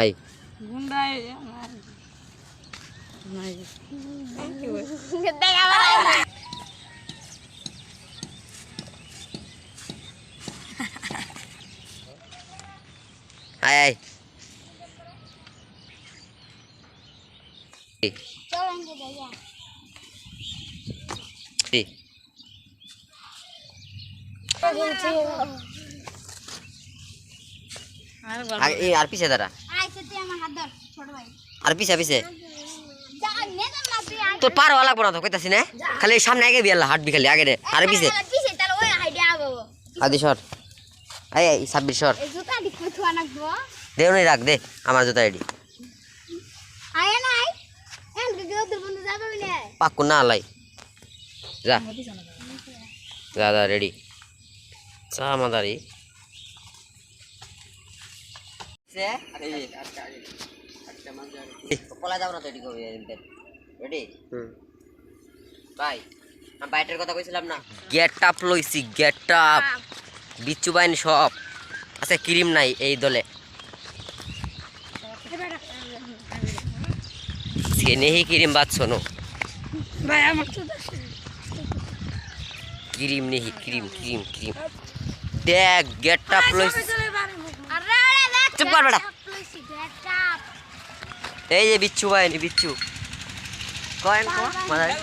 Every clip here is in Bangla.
আই। গুন্ডাই আয় আয় দি আর আগে এই আর পিছে দাঁড়া। আর পিছে পিছে। তোর পার হওয়া লাগবো না তো কইতাছি না? খালি সামনে আগে বিয়াল্লা হাঁটবি খালি আগে রে আর পিছে। আদি সর। আই আই ছাব্বিশ সর। দেও নাই রাখ দে আমার জুতা রেডি পাক্কু না লাই। যা। যা যা রেডি চা মাদারি। কলা যাব না তো এটি কবি রেডি ভাই আমি বাইটের কথা কইছিলাম না। গেট আপ লইছি গেট আপ বিচ্ছু বাইন সব। আচ্ছা ক্রিম নাই এই দলে। নেহি ক্রিম বাদ শোনো। ভাই আমার তো ক্রিম নেহি ক্রিম ক্রিম ক্রিম। দেখ গেট আপ লইছি। কর বেটা এই যে বিচ্ছু বাইন বিচ্ছু। কয়েন কো মাদারি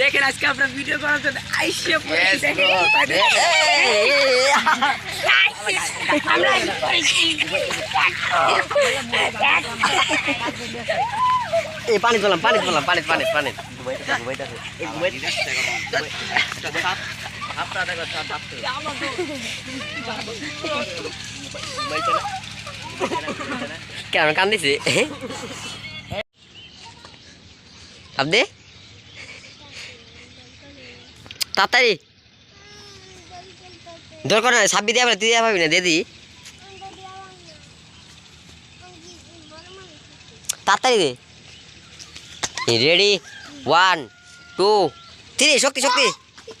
দেখেন আজকে আপনার ভিডিও করার জন্য আইসে bro. এই পানি তোলাম পানি তোলাম পানি পানি পানি। ঘুমাইতেছে ঘুমাইতেছে এই আপনার দেখো কান্দিছে? আপনি তাড়াতাড়ি। দরকার নাই ছাব্বি দিয়া তুই দিয়া পাবি না দিদি তাড়াতাড়ি রেডি, ওয়ান, টু, থ্রি, শক্তি শক্তি।